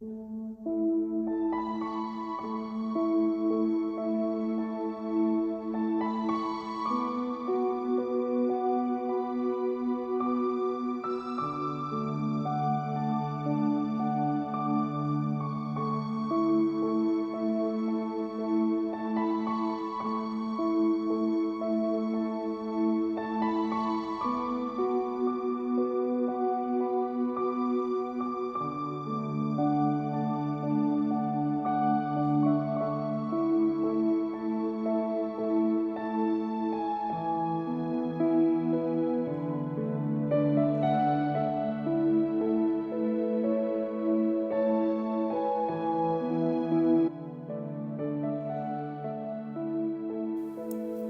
Música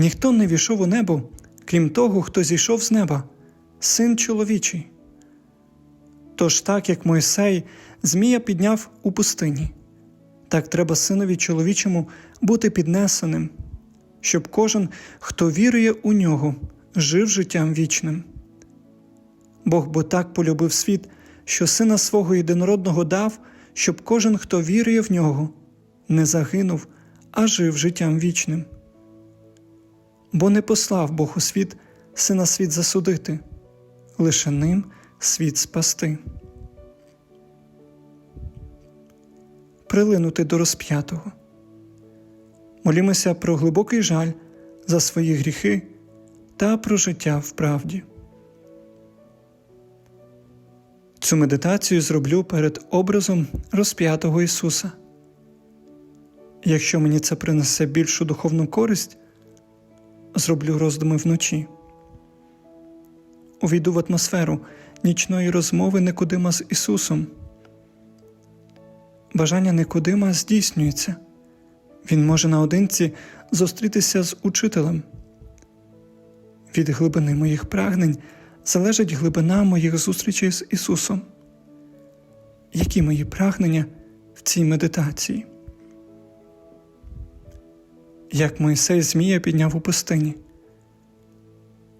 Ніхто не війшов у небо, крім того, хто зійшов з неба, син чоловічий. Тож так, як Мойсей Змія підняв у пустині, так треба синові чоловічому бути піднесеним, щоб кожен, хто вірує у нього, жив життям вічним. Бог бо так полюбив світ, що сина свого єдинородного дав, щоб кожен, хто вірує в нього, не загинув, а жив життям вічним. Бо не послав Бог у світ сина світ засудити, лише ним світ спасти. Прилинути до розп'ятого. Молімося про глибокий жаль за свої гріхи та про життя в правді. Цю медитацію зроблю перед образом розп'ятого Ісуса. Якщо мені це принесе більшу духовну користь, зроблю роздуми вночі. Увійду в атмосферу нічної розмови Никодима з Ісусом. Бажання Никодима здійснюється. Він може наодинці зустрітися з учителем. Від глибини моїх прагнень залежить глибина моїх зустрічей з Ісусом. Які мої прагнення в цій медитації? Як Мойсей Змія підняв у пустині.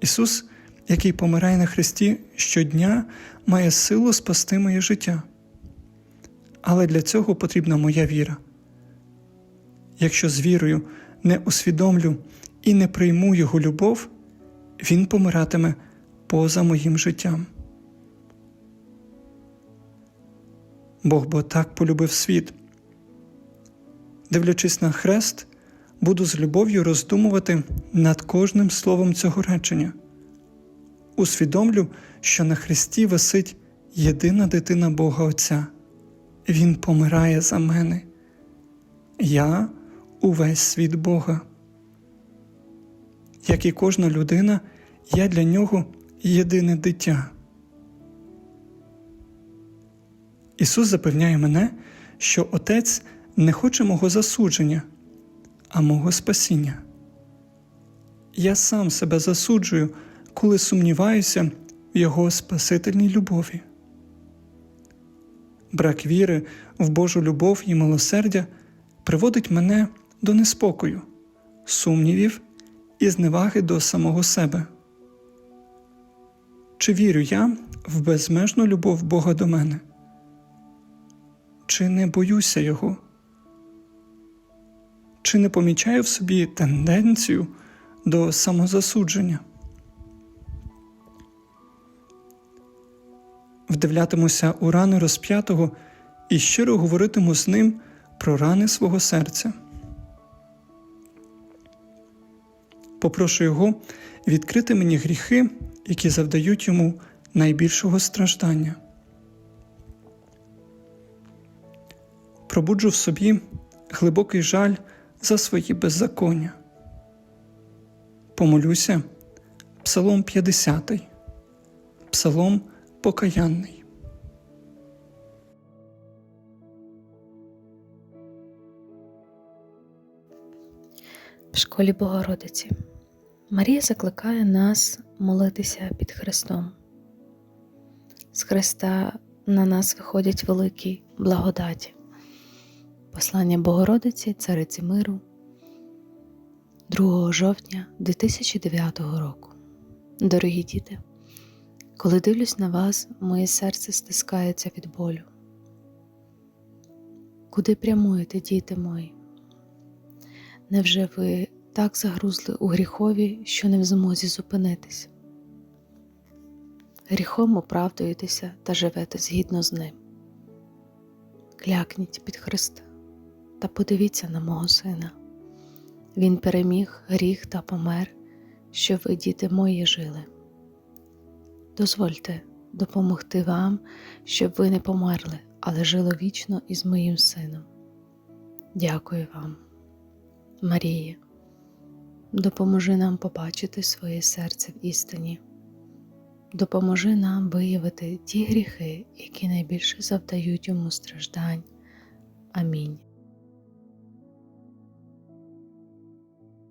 Ісус, який помирає на Христі щодня, має силу спасти моє життя. Але для цього потрібна моя віра. Якщо з вірою не усвідомлю і не прийму Його любов, Він помиратиме поза моїм життям. Бог бо так полюбив світ. Дивлячись на хрест, буду з любов'ю роздумувати над кожним словом цього речення. Усвідомлю, що на хресті висить єдина дитина Бога Отця. Він помирає за мене. Я увесь світ Бога. Як і кожна людина, я для нього єдине дитя. Ісус запевняє мене, що Отець не хоче мого засудження, а мого спасіння. Я сам себе засуджую, коли сумніваюся в Його спасительній любові. Брак віри в Божу любов і милосердя приводить мене до неспокою, сумнівів і зневаги до самого себе. Чи вірю я в безмежну любов Бога до мене? Чи не боюся Його? Чи не помічаю в собі тенденцію до самозасудження? Вдивлятимуся у рани розп'ятого і щиро говоритиму з ним про рани свого серця. Попрошу його відкрити мені гріхи, які завдають йому найбільшого страждання. Пробуджу в собі глибокий жаль за свої беззаконня. Помолюся Псалом 50, Псалом покаянний. В школі Богородиці Марія закликає нас молитися під Христом. З Христа на нас виходять великі благодаті. Послання Богородиці Цариці Миру 2 жовтня 2009 року. Дорогі діти, коли дивлюсь на вас, моє серце стискається від болю. Куди прямуєте, діти мої? Невже ви так загрузли у гріхові, що не в змозі зупинитись? Гріхом оправдуєтеся та живете згідно з ним. Клякніть під Христа та подивіться на мого сина. Він переміг гріх та помер, щоб ви, діти мої, жили. Дозвольте допомогти вам, щоб ви не померли, але жили вічно із моїм сином. Дякую вам. Марія, допоможи нам побачити своє серце в істині, допоможи нам виявити ті гріхи, які найбільше завдають йому страждань. Амінь.